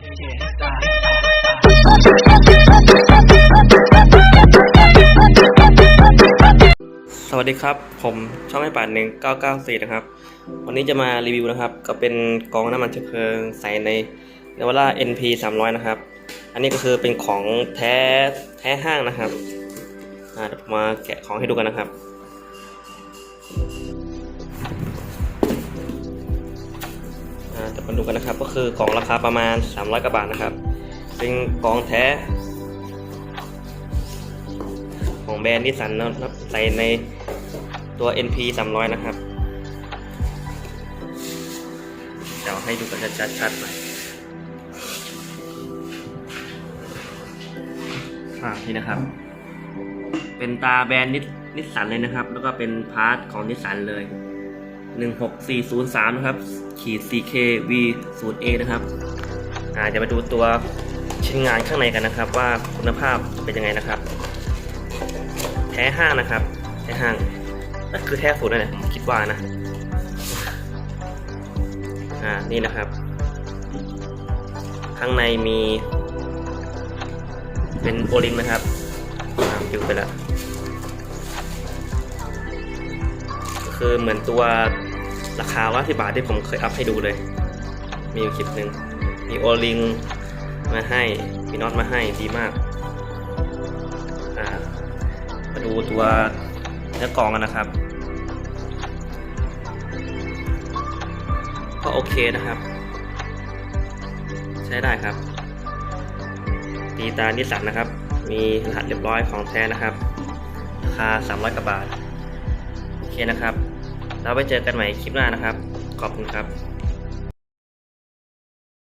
สวัสดีครับ ผมช่องไอ้ป่านหนึ่งเก้าเก้าสี่นะครับ วันนี้จะมารีวิวนะครับ ก็เป็นกองน้ำมันเชื้อเพลิงใส่ในเนวาร่า NP 300นะครับ อันนี้ก็คือเป็นของแท้แท้ห้างนะครับเดี๋ยวผมมาแกะของให้ดูกันนะครับ เดี๋ยวมาดูกันนะครับ ก็คือกล่องราคาประมาณ 300กว่าบาทนะครับ เป็นกล่องแท้ ของแบรนด์นิสสันนะครับใส่ในตัว NP 300 นะครับเดี๋ยวให้ดูกันชัดๆหน่อยอ่านี่นะครับ เป็นตาแบรนด์นิสสันเลยนะครับ แล้วก็เป็นพาร์ทของนิสสันเลย 16403 นะครับ ขีด 4K V 0 A นะครับอาจะมาดูตัวชิ้นงานข้างในกันนะครับ ว่าคุณภาพเป็นยังไงนะครับ แท้ห้างนะครับแท้ห้างนั่นคือแท้สูตรนั่นแหละผมคิดว่านะอ่านี่นะครับ ข้างในมี เป็นโอลิมนะครับอ่าปิวไปแล้วคือเหมือนตัว ราคาว่าที่บาทที่ผมเคยอัพให้ดูเลย มีอยู่คลิปหนึ่งมีโอลิงมาให้ มีน็อตมาให้ดีมากมาดูตัวเนื้อกองกันนะครับ ก็โอเคนะครับ ใช้ได้ครับ ตีตานิสสันนะครับ มีรหัสเรียบร้อยของแท้นะครับราคา300กว่าบาท โอเคนะครับ เราไปเจอกันใหม่คลิปหน้านะครับ ขอบคุณครับ